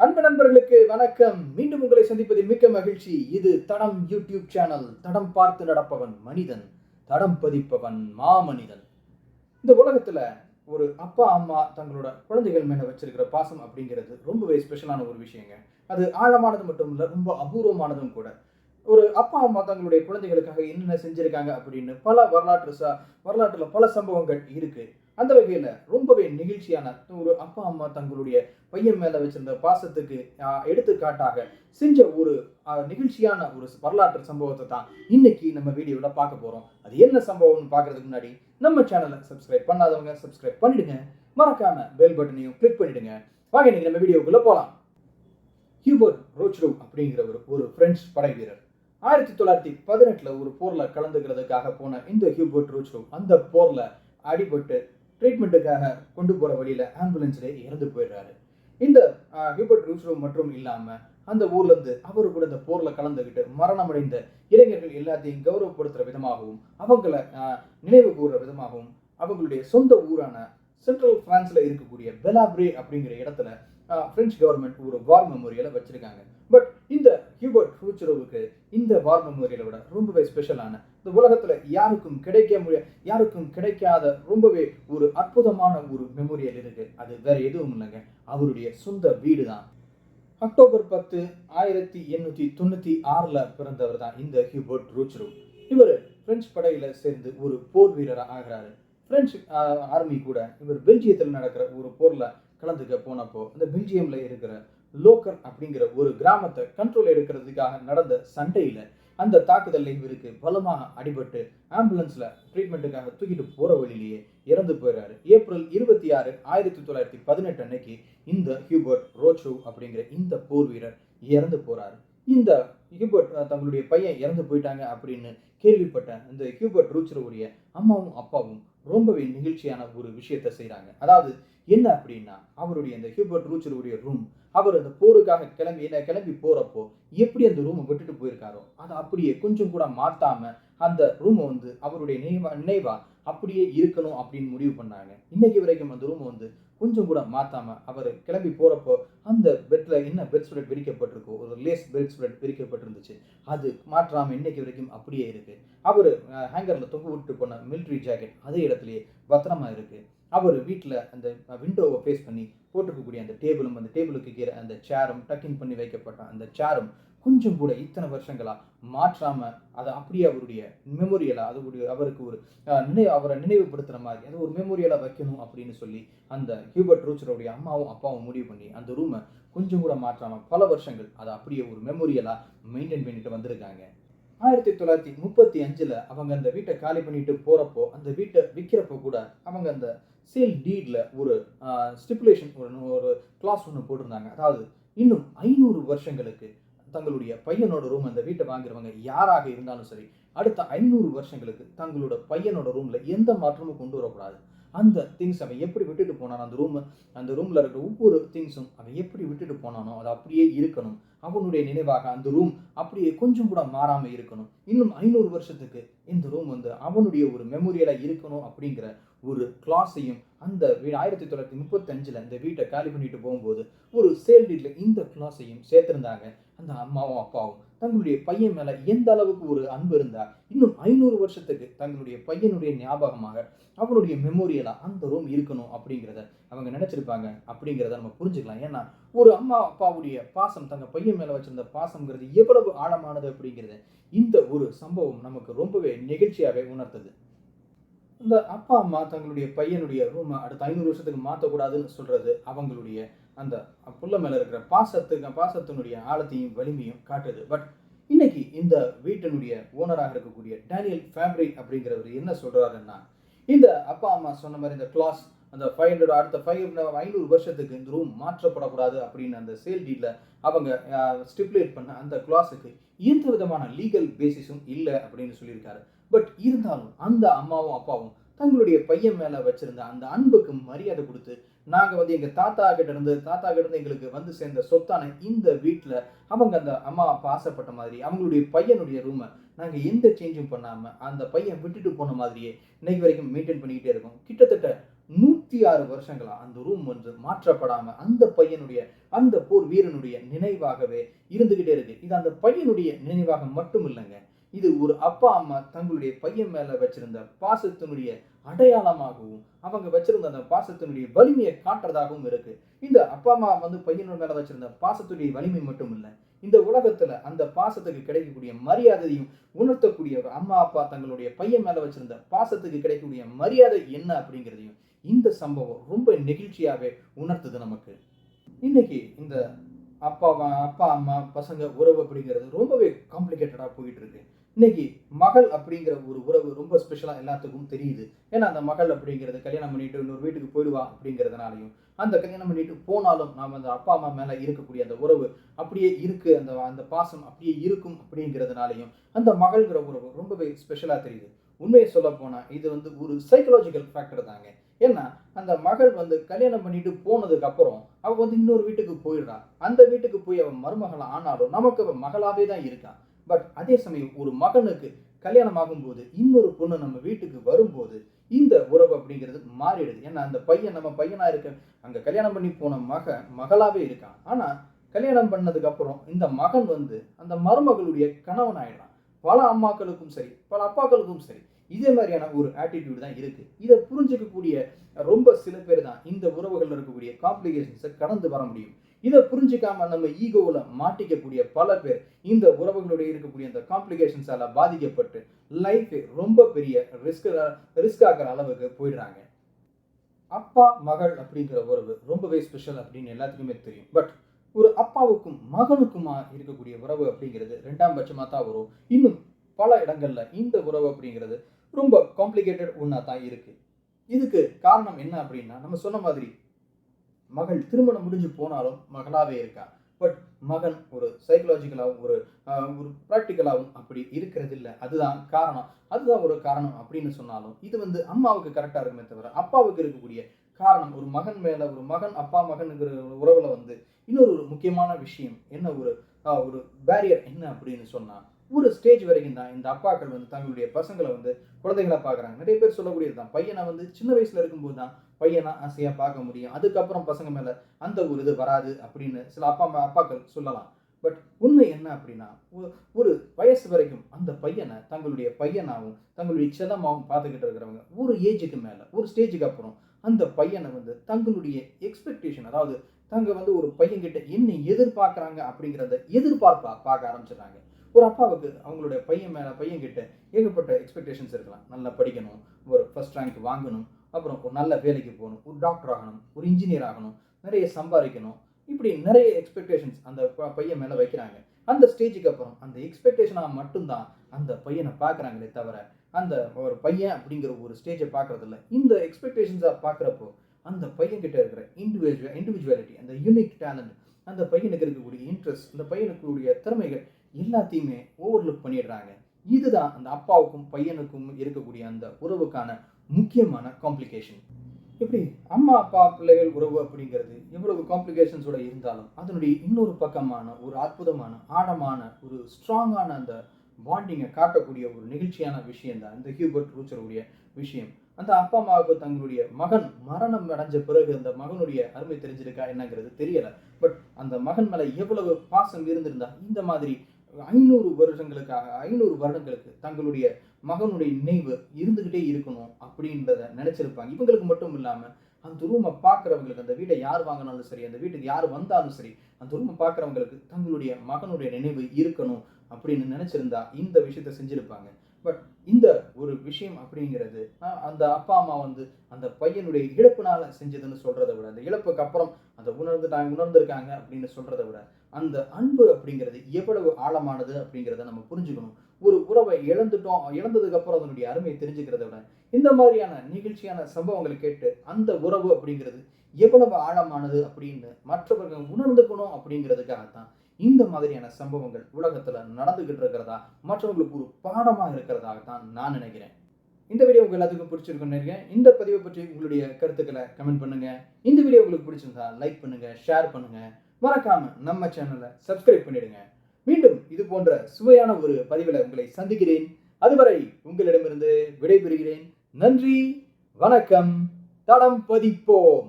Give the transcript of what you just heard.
அன்பு நண்பர்களுக்கு வணக்கம். மீண்டும் உங்களை சந்திப்பதில் மிக்க மகிழ்ச்சி. இது தடம் யூடியூப் சேனல். தடம் பார்த்து நடப்பவன் மனிதன் தடம் பதிப்பவன் மாமனிதன். இந்த உலகத்துல ஒரு அப்பா அம்மா தங்களோட குழந்தைகள் மேல வச்சிருக்கிற பாசம் அப்படிங்கிறது ரொம்பவே ஸ்பெஷலான ஒரு விஷயங்க. அது ஆழமானது மட்டும் இல்லை ரொம்ப அபூர்வமானதும் கூட. ஒரு அப்பா அம்மா தங்களுடைய குழந்தைகளுக்காக என்னென்ன செஞ்சுருக்காங்க அப்படின்னு பல வரலாற்று ச வரலாற்றில் பல சம்பவங்கள் இருக்குது அந்த வகையில் ரொம்பவே நெகிழ்ச்சியான ஒரு அப்பா அம்மா தங்களுடைய பையன் மேலே வச்சிருந்த பாசத்துக்கு எடுத்துக்காட்டாக செஞ்ச ஒரு நிகழ்ச்சியான ஒரு வரலாற்று சம்பவத்தை தான் இன்னைக்கு நம்ம வீடியோவில் பார்க்க போகிறோம் அது என்ன சம்பவம்னு பார்க்கறதுக்கு முன்னாடி நம்ம சேனலை சப்ஸ்கிரைப் பண்ணாதவங்க சப்ஸ்கிரைப் பண்ணிடுங்க. மறக்காம பெல் பட்டனையும் கிளிக் பண்ணிடுங்க. வாங்க இன்னைக்கு நம்ம வீடியோக்குள்ளே போகலாம் ஹியூபர்ட் ரோச்ரூ அப்படிங்கிற ஒரு ஒரு பிரெஞ்சு படை வீரர். ஆயிரத்தி தொள்ளாயிரத்தி பதினெட்டில் ஒரு போரில் கலந்துக்கிறதுக்காக போன இந்த ஹியூபர்ட் ரோச்ரூ அந்த போரில் அடிபட்டு ட்ரீட்மெண்ட்டுக்காக கொண்டு போற வழியில ஆம்புலன்ஸில் இறந்து போயிடுறாரு. இந்த ஹியூபர்ட் ரூஸ்ரோ மட்டும் இல்லாம அந்த ஊர்லேருந்து அவர் கூட இந்த போர்ல கலந்துகிட்டு மரணமடைந்த இளைஞர்கள் எல்லாத்தையும் கௌரவப்படுத்துற விதமாகவும் அவங்கள ஆஹ், நினைவு கூறுற விதமாகவும் அவங்களுடைய சொந்த ஊரான சென்ட்ரல் பிரான்ஸ்ல இருக்கக்கூடிய பெலாப்ரே அப்படிங்கிற இடத்துல பிரெஞ்சு கவர்மெண்ட் ஒரு வார் மெமோரியலை வச்சிருக்காங்க. பட் இந்த ஹியூபர்ட் ரூச்சரோவுக்கு இந்த வார் மெமோரியலை விட ரொம்பவே ஸ்பெஷலான இந்த உலகத்தில் யாருக்கும் கிடைக்க முடிய யாருக்கும் கிடைக்காத ரொம்பவே ஒரு அற்புதமான ஒரு மெமோரியல் இருக்குது அது வேற எதுவும் இல்லைங்க. அவருடைய சொந்த வீடு தான் அக்டோபர் பத்து ஆயிரத்தி எண்ணூற்றி தொண்ணூற்றி ஆறில் பிறந்தவர் தான் இந்த ஹியூபர்ட் ரூச்ரூ இவர் பிரெஞ்சு படையில் சேர்ந்து ஒரு போர் வீரராக ஆகிறாரு. பிரெஞ்சு ஆர்மி கூட இவர் பெல்ஜியத்தில் நடக்கிற ஒரு போரில் கலந்துக்க போனப்போ அந்த பெல்ஜியமில் இருக்கிற லோக்கர் அப்படிங்கிற ஒரு கிராமத்தை கண்ட்ரோல் எடுக்கிறதுக்காக நடந்த சண்டையில் அந்த தாக்குதல்ல இவருக்கு பலமாக அடிபட்டு ஆம்புலன்ஸில் ட்ரீட்மெண்ட்டுக்காக தூக்கிட்டு போகிற வழியிலேயே இறந்து போயிடுறாரு ஏப்ரல் இருபத்தி ஆறு ஆயிரத்தி தொள்ளாயிரத்தி பதினெட்டு அன்னைக்கு இந்த ஹியூபர்ட் ரோச்சோ அப்படிங்கிற இந்த போர் வீரர் இறந்து போறாரு. இந்த ஹியூபர்ட் தங்களுடைய பையன் இறந்து போயிட்டாங்க அப்படின்னு கேள்விப்பட்ட இந்த ஹியூபர்ட் ரூச்சரோவுடைய அம்மாவும் அப்பாவும் ரொம்பவே நிகழ்ச்சியான ஒரு விஷயத்தை செய்கிறாங்க அதாவது என்ன அப்படின்னா அவருடைய அந்த ஹியூபர்ட் ரூச்சருடைய ரூம் அவர் அந்த போருக்காக கிளம்பி என்ன கிளம்பி போகிறப்போ எப்படி அந்த ரூமை விட்டுட்டு போயிருக்காரோ அதை அப்படியே கொஞ்சம் கூட மாற்றாமல் அந்த ரூமை வந்து அவருடைய நினைவா நினைவா அப்படியே இருக்கணும் அப்படின்னு முடிவு பண்ணாங்க. இன்னைக்கு வரைக்கும் அந்த ரூமை வந்து கொஞ்சம் கூட மாற்றாமல் அவர் கிளம்பி போகிறப்போ அந்த பெட்டில் என்ன பெட் ஸ்ப்ரெட் விரிக்கப்பட்டிருக்கோ ஒரு லேஸ் பெட் ஸ்ப்ரெட் விரிக்கப்பட்டிருந்துச்சு அது மாற்றாமல் இன்னைக்கு வரைக்கும் அப்படியே இருக்குது அவர் ஹேங்கரில் தொங்க விட்டு போன மிலிட்ரி ஜாக்கெட் அதே இடத்துலையே பத்திரமா இருக்குது அவர் வீட்டில் அந்த விண்டோவை ஃபேஸ் பண்ணி போட்டிருக்கக்கூடிய அந்த டேபிளும் அந்த டேபிளுக்கு கீழே அந்த சேரும் டக்கிங் பண்ணி வைக்கப்பட்ட அந்த சேரும் கொஞ்சம் கூட இத்தனை வருஷங்களா மாற்றாமல் அதை அப்படியே அவருடைய மெமோரியலாக அவருடைய அவருக்கு ஒரு நினைவு அவரை நினைவுபடுத்துகிற மாதிரி அதை ஒரு மெமோரியலாக வைக்கணும் அப்படின்னு சொல்லி அந்த ஹியூபர்ட் ரூச்சருடைய அம்மாவும் அப்பாவும் முடிவு பண்ணி அந்த ரூமை கொஞ்சம் கூட மாற்றாமல் பல வருஷங்கள் அதை அப்படியே ஒரு மெமோரியலாக மெயின்டைன் பண்ணிட்டு வந்திருக்காங்க. ஆயிரத்தி தொள்ளாயிரத்தி முப்பத்தி அஞ்சில் அவங்க அந்த வீட்டை காலி பண்ணிட்டு போகிறப்போ அந்த வீட்டை விற்கிறப்போ கூட அவங்க அந்த சேல் டீடில் ஒரு ஸ்டிப்புலேஷன் ஒரு ஒரு கிளாஸ் ஒன்று போட்டிருந்தாங்க. அதாவது இன்னும் ஐநூறு வருஷங்களுக்கு தங்களுடைய பையனோட ரூம் அந்த வீட்டை வாங்குறவங்க யாராக இருந்தாலும் சரி அடுத்த ஐநூறு வருஷங்களுக்கு தங்களோட பையனோட ரூமில் எந்த மாற்றமும் கொண்டு வரக்கூடாது. அந்த திங்ஸ் அவன் எப்படி விட்டுட்டு போனானோ அந்த ரூம் அந்த ரூமில் இருக்கிற ஒவ்வொரு திங்ஸும் அவன் எப்படி விட்டுட்டு போனானோ அது அப்படியே இருக்கணும். அவனுடைய நினைவாக அந்த ரூம் அப்படியே கொஞ்சம் கூட மாறாமல் இருக்கணும். இன்னும் ஐநூறு வருஷத்துக்கு இந்த ரூம் வந்து அவனுடைய ஒரு மெமோரியலாக இருக்கணும் அப்படிங்கிற ஒரு கிளாஸையும் அந்த வீடு ஆயிரத்தி தொள்ளாயிரத்தி முப்பத்தஞ்சில் இந்த வீட்டை காலி பண்ணிட்டு போகும்போது ஒரு சேல் வீட்டில் இந்த கிளாஸையும் சேர்த்திருந்தாங்க. அந்த அம்மாவும் அப்பாவும் தங்களுடைய பையன் மேலே எந்த அளவுக்கு ஒரு அன்பு இருந்தா இன்னும் ஐநூறு வருஷத்துக்கு தங்களுடைய பையனுடைய ஞாபகமாக அவனுடைய மெமோரியலாக அந்த ரூம் இருக்கணும் அப்படிங்கிறத அவங்க நினச்சிருப்பாங்க. அப்படிங்கிறத நம்ம புரிஞ்சுக்கலாம். ஏன்னா ஒரு அம்மா அப்பாவுடைய பாசம் தங்கள் பையன் மேலே வச்சுருந்த பாசம்ங்கிறது எவ்வளவு ஆழமானது அப்படிங்கிறத இந்த ஒரு சம்பவம் நமக்கு ரொம்பவே நெகிழ்ச்சியாகவே உணர்த்தது. இந்த அப்பா அம்மா தங்களுடைய பையனுடைய ரூமை அடுத்த ஐநூறு வருஷத்துக்கு மாற்றக்கூடாதுன்னு சொல்கிறது அவங்களுடைய அந்த புள்ள மேலே இருக்கிற பாசத்துக்கு பாசத்தினுடைய ஆழத்தையும் வலிமையும் காட்டுது. பட் இன்னைக்கு இந்த வீட்டினுடைய ஓனராக இருக்கக்கூடிய டேனியல் ஃபேப்ரி அப்படிங்கிறவர் என்ன சொல்கிறாருன்னா இந்த அப்பா அம்மா சொன்ன மாதிரி இந்த கிளாஸ் அந்த ஃபைவ் ஹண்ட்ரட் அடுத்த ஃபைவ் ஐநூறு வருஷத்துக்கு இந்த ரூம் மாற்றப்படக்கூடாது அப்படின்னு அந்த சேல் டீட்ல அவங்க ஸ்டிப்புலேட் பண்ண அந்த கிளாஸுக்கு எந்த விதமான லீகல் பேசிஸும் இல்லை அப்படின்னு சொல்லியிருக்காரு. பட் இருந்தாலும் அந்த அம்மாவும் அப்பாவும் தங்களுடைய பையன் மேலே வச்சிருந்த அந்த அன்புக்கு மரியாதை கொடுத்து நாங்கள் வந்து எங்கள் தாத்தா கிட்ட இருந்து தாத்தா கிட்ட இருந்து எங்களுக்கு வந்து சேர்ந்த சொத்தான இந்த வீட்டில் அவங்க அந்த அம்மா அப்பா ஆசைப்பட்ட மாதிரி அவங்களுடைய பையனுடைய ரூமை நாங்கள் எந்த சேஞ்சும் பண்ணாமல் அந்த பையன் விட்டுட்டு போன மாதிரியே இன்னைக்கு வரைக்கும் மெயின்டைன் பண்ணிக்கிட்டே இருக்கோம். கிட்டத்தட்ட நூற்றி ஆறு வருஷங்களா அந்த ரூம் வந்து மாற்றப்படாமல் அந்த பையனுடைய அந்த போர் வீரனுடைய நினைவாகவே இருந்துக்கிட்டே இருக்கு. இது அந்த பையனுடைய நினைவாக மட்டும் இல்லைங்க. இது ஒரு அப்பா அம்மா தங்களுடைய பையன் மேல வச்சிருந்த பாசத்தினுடைய அடையாளமாகவும் அவங்க வச்சிருந்த அந்த பாசத்தினுடைய வலிமையை காட்டுறதாகவும் இருக்கு. இந்த அப்பா அம்மா வந்து பையனோட மேல வச்சிருந்த பாசத்துடைய வலிமை மட்டும் இல்லை இந்த உலகத்துல அந்த பாசத்துக்கு கிடைக்கக்கூடிய மரியாதையும் உணர்த்தக்கூடிய ஒரு அம்மா அப்பா தங்களுடைய பையன் மேல வச்சிருந்த பாசத்துக்கு கிடைக்கக்கூடிய மரியாதை என்ன அப்படிங்கிறதையும் இந்த சம்பவம் ரொம்ப நெகிழ்ச்சியாவே உணர்த்துது நமக்கு. இன்னைக்கு இந்த அப்பா அப்பா அம்மா பசங்க உறவு அப்படிங்கிறது ரொம்பவே காம்ப்ளிகேட்டடா போயிட்டு இருக்கு. இன்னைக்கு மகள் அப்படிங்கிற ஒரு உறவு ரொம்ப ஸ்பெஷலாக எல்லாத்துக்கும் தெரியுது. ஏன்னா அந்த மகள் அப்படிங்கிறது கல்யாணம் பண்ணிட்டு இன்னொரு வீட்டுக்கு போயிடுவா அப்படிங்கிறதுனாலையும் அந்த கல்யாணம் பண்ணிட்டு போனாலும் நாம் அந்த அப்பா அம்மா மேலே இருக்கக்கூடிய அந்த உறவு அப்படியே இருக்கு. அந்த அந்த பாசம் அப்படியே இருக்கும் அப்படிங்கிறதுனாலையும் அந்த மகள்கிற உறவு ரொம்பவே ஸ்பெஷலாக தெரியுது. உண்மையை சொல்ல போனால் இது வந்து ஒரு சைக்கலாஜிக்கல் ஃபேக்டர் தாங்க. ஏன்னா அந்த மகள் வந்து கல்யாணம் பண்ணிட்டு போனதுக்கு அப்புறம் வந்து இன்னொரு வீட்டுக்கு போயிடுறா. அந்த வீட்டுக்கு போய் அவன் மருமகள் ஆனாலும் நமக்கு அவன் மகளாவே தான் இருக்கான் பட் அதே சமயம் ஒரு மகனுக்கு கல்யாணம் ஆகும்போது இன்னொரு பொண்ணு நம்ம வீட்டுக்கு வரும்போது இந்த உறவு அப்படிங்கிறது மாறிடுது. ஏன்னா அந்த பையன் நம்ம பையனாக இருக்க அங்கே கல்யாணம் பண்ணி போன மக மகளாகவே இருக்கான். ஆனால் கல்யாணம் பண்ணதுக்கப்புறம் இந்த மகன் வந்து அந்த மருமகளுடைய கணவன் ஆயிடுறான் பல அம்மாக்களுக்கும் சரி பல அப்பாக்களுக்கும் சரி இதே மாதிரியான ஒரு ஆட்டிடியூட் தான் இருக்குது இதை புரிஞ்சுக்கக்கூடிய ரொம்ப சில பேர் தான் இந்த உறவுகளில் இருக்கக்கூடிய காம்ப்ளிகேஷன்ஸை கடந்து வர முடியும். இதை புரிஞ்சுக்காம நம்ம ஈகோவில் மாட்டிக்கக்கூடிய பல பேர் இந்த உறவுகளுடைய இருக்கக்கூடிய அந்த காம்ப்ளிகேஷன்ஸால பாதிக்கப்பட்டு லைஃப் ரொம்ப பெரிய ரிஸ்க் ரிஸ்க் ஆகிற அளவுக்கு போயிடுறாங்க. அப்பா மகள் அப்படிங்கிற உறவு ரொம்பவே ஸ்பெஷல் அப்படின்னு எல்லாத்துக்குமே தெரியும். பட் ஒரு அப்பாவுக்கும் மகனுக்குமா இருக்கக்கூடிய உறவு அப்படிங்கிறது ரெண்டாம் பட்சமாக தான் வரும். இன்னும் பல இடங்கள்ல இந்த உறவு அப்படிங்கிறது ரொம்ப காம்ப்ளிகேட்டட் ஒன்றா தான் இருக்கு. இதுக்கு காரணம் என்ன அப்படின்னா நம்ம சொன்ன மாதிரி மகள் திருமணம் முடிஞ்சு போனாலும் மகளாகவே இருக்கா? பட் மகன் ஒரு சைக்கலாஜிக்கலாகவும் ஒரு ஒரு ப்ராக்டிக்கலாகவும் அப்படி இருக்கிறது இல்லை அதுதான் காரணம். அதுதான் ஒரு காரணம் அப்படின்னு சொன்னாலும் இது வந்து அம்மாவுக்கு கரெக்டாக இருக்குமே தவிர அப்பாவுக்கு இருக்கக்கூடிய காரணம். ஒரு மகன் மேலே ஒரு மகன் அப்பா மகனுங்கிற உறவில் வந்து இன்னொரு ஒரு முக்கியமான விஷயம் என்ன ஒரு ஒரு பேரியர் என்ன அப்படின்னு சொன்னால் ஒரு ஸ்டேஜ் வரைக்கும் தான் இந்த அப்பாக்கள் வந்து தங்களுடைய பசங்களை வந்து குழந்தைகளை பார்க்குறாங்க. நிறைய பேர் சொல்லக்கூடியது தான். பையனை வந்து சின்ன வயசில் இருக்கும்போது தான் பையனா ஆசையாக பார்க்க முடியும். அதுக்கப்புறம் பசங்க மேலே அந்த ஒரு இது வராது அப்படின்னு சில அப்பா அம்மா அப்பாக்கள் சொல்லலாம். பட் உண்மை என்ன அப்படின்னா ஒரு வயசு வரைக்கும் அந்த பையனை தங்களுடைய பையனாகவும் தங்களுடைய செல்லமாகவும் பார்த்துக்கிட்டு இருக்கிறவங்க ஒரு ஏஜுக்கு மேலே ஒரு ஸ்டேஜுக்கு அப்புறம் அந்த பையனை வந்து தங்களுடைய எக்ஸ்பெக்டேஷன் அதாவது தங்க வந்து ஒரு பையன்கிட்ட என்ன எதிர்பார்க்குறாங்க அப்படிங்கிறத எதிர்பார்ப்பா பார்க்க ஆரம்பிச்சிடுறாங்க. ஒரு அப்பாவுக்கு அவங்களுடைய பையன் மேலே பையன் கிட்ட ஏகப்பட்ட எக்ஸ்பெக்டேஷன்ஸ் இருக்கலாம். நல்லா படிக்கணும் ஒரு ஃபஸ்ட் ரேங்க் வாங்கணும் அப்புறம் ஒரு நல்ல வேலைக்கு போகணும் ஒரு டாக்டர் ஆகணும் ஒரு இன்ஜினியர் ஆகணும் நிறைய சம்பாதிக்கணும். இப்படி நிறைய எக்ஸ்பெக்டேஷன்ஸ் அந்த பையன் மேலே வைக்கிறாங்க. அந்த ஸ்டேஜுக்கு அப்புறம் அந்த எக்ஸ்பெக்டேஷனாக மட்டும்தான் அந்த பையனை பார்க்குறாங்களே தவிர அந்த ஒரு பையன் அப்படிங்கிற ஒரு ஸ்டேஜை பார்க்குறதில்ல. இந்த எக்ஸ்பெக்டேஷன்ஸாக பார்க்குறப்போ அந்த பையன்கிட்ட இருக்கிற இண்டிவிஜுவல் இண்டிவிஜுவாலிட்டி அந்த யூனிக் டேலண்ட் அந்த பையனுக்கு இருக்கக்கூடிய இன்ட்ரெஸ்ட் அந்த பையனுக்குரிய திறமைகள் எல்லாத்தையுமே ஓவர்லுக் பண்ணிடுறாங்க. இதுதான் அந்த அப்பாவுக்கும் பையனுக்கும் இருக்கக்கூடிய அந்த உறவுக்கான முக்கியமான காம்ப்ளிகேஷன் இப்படி அம்மா அப்பா பிள்ளைகள் உறவு அப்படிங்கிறது எவ்வளவு காம்ப்ளிகேஷன்ஸோட இருந்தாலும் அதனுடைய இன்னொரு பக்கமான ஒரு அற்புதமான ஆழமான ஒரு ஸ்ட்ராங்கான அந்த பாண்டிங்கை காட்டக்கூடிய ஒரு நிகழ்ச்சியான விஷயம் தான் இந்த ஹியூபர்ட் ரூச்சருடைய விஷயம். அந்த அப்பா அம்மாவுக்கு தங்களுடைய மகன் மரணம் அடைஞ்ச பிறகு அந்த மகனுடைய அருமை தெரிஞ்சிருக்கா என்னங்கிறது தெரியல. பட் அந்த மகன் மேல எவ்வளவு பாசம் இருந்திருந்தா இந்த மாதிரி ஐநூறு வருஷங்களுக்காக ஐநூறு வருடங்களுக்கு தங்களுடைய மகனுடைய நினைவு இருந்துக்கிட்டே இருக்கணும் அப்படின்றத நினைச்சிருப்பாங்க. இவங்களுக்கு மட்டும் இல்லாமல் அந்த ரூமை பார்க்குறவங்களுக்கு அந்த வீட்டை யார் வாங்கினாலும் சரி அந்த வீட்டுக்கு யார் வந்தாலும் சரி அந்த ரூமை பார்க்குறவங்களுக்கு தங்களுடைய மகனுடைய நினைவு இருக்கணும் அப்படின்னு நினச்சிருந்தா இந்த விஷயத்த செஞ்சுருப்பாங்க. பட் இந்த ஒரு விஷயம் அப்படிங்கிறது அந்த அப்பா அம்மா வந்து அந்த பையனுடைய இழப்புனால செஞ்சதுன்னு சொல்றதை விட அந்த இழப்புக்கு அப்புறம் அந்த உணர்ந்துட்டாங்க உணர்ந்திருக்காங்க அப்படின்னு சொல்றதை விட அந்த அன்பு அப்படிங்கிறது எவ்வளவு ஆழமானது அப்படிங்கிறத நம்ம புரிஞ்சுக்கணும். ஒரு உறவை இழந்துட்டோம் இழந்ததுக்கு அப்புறம் அதனுடைய அருமையை தெரிஞ்சுக்கிறத விட இந்த மாதிரியான நிகழ்ச்சியான சம்பவங்களை கேட்டு அந்த உறவு அப்படிங்கிறது எவ்வளவு ஆழமானது அப்படின்னு மற்றவர்கள் உணர்ந்துக்கணும் அப்படிங்கிறதுக்காகத்தான் இந்த மாதிரியான சம்பவங்கள் உலகத்தில் நடந்துகிட்டு இருக்கிறதா மற்றவங்களுக்கு ஒரு பாடமாக இருக்கிறதாக தான் நான் நினைக்கிறேன். இந்த வீடியோ உங்கள் எல்லாத்துக்கும் பிடிச்சிருக்குன்னு நினைக்கிறேன். இந்த பதிவை பற்றி உங்களுடைய கருத்துக்களை கமெண்ட் பண்ணுங்க. இந்த வீடியோ உங்களுக்கு பிடிச்சிருந்தா லைக் பண்ணுங்க ஷேர் பண்ணுங்க. மறக்காம நம்ம சேனலை சப்ஸ்கிரைப் பண்ணிடுங்க. மீண்டும் இது போன்ற சுவையான ஒரு பதிவில் உங்களை சந்திக்கிறேன். அதுவரை உங்களிடமிருந்து விடைபெறுகிறேன். நன்றி வணக்கம் தடம் பதிப்போம்.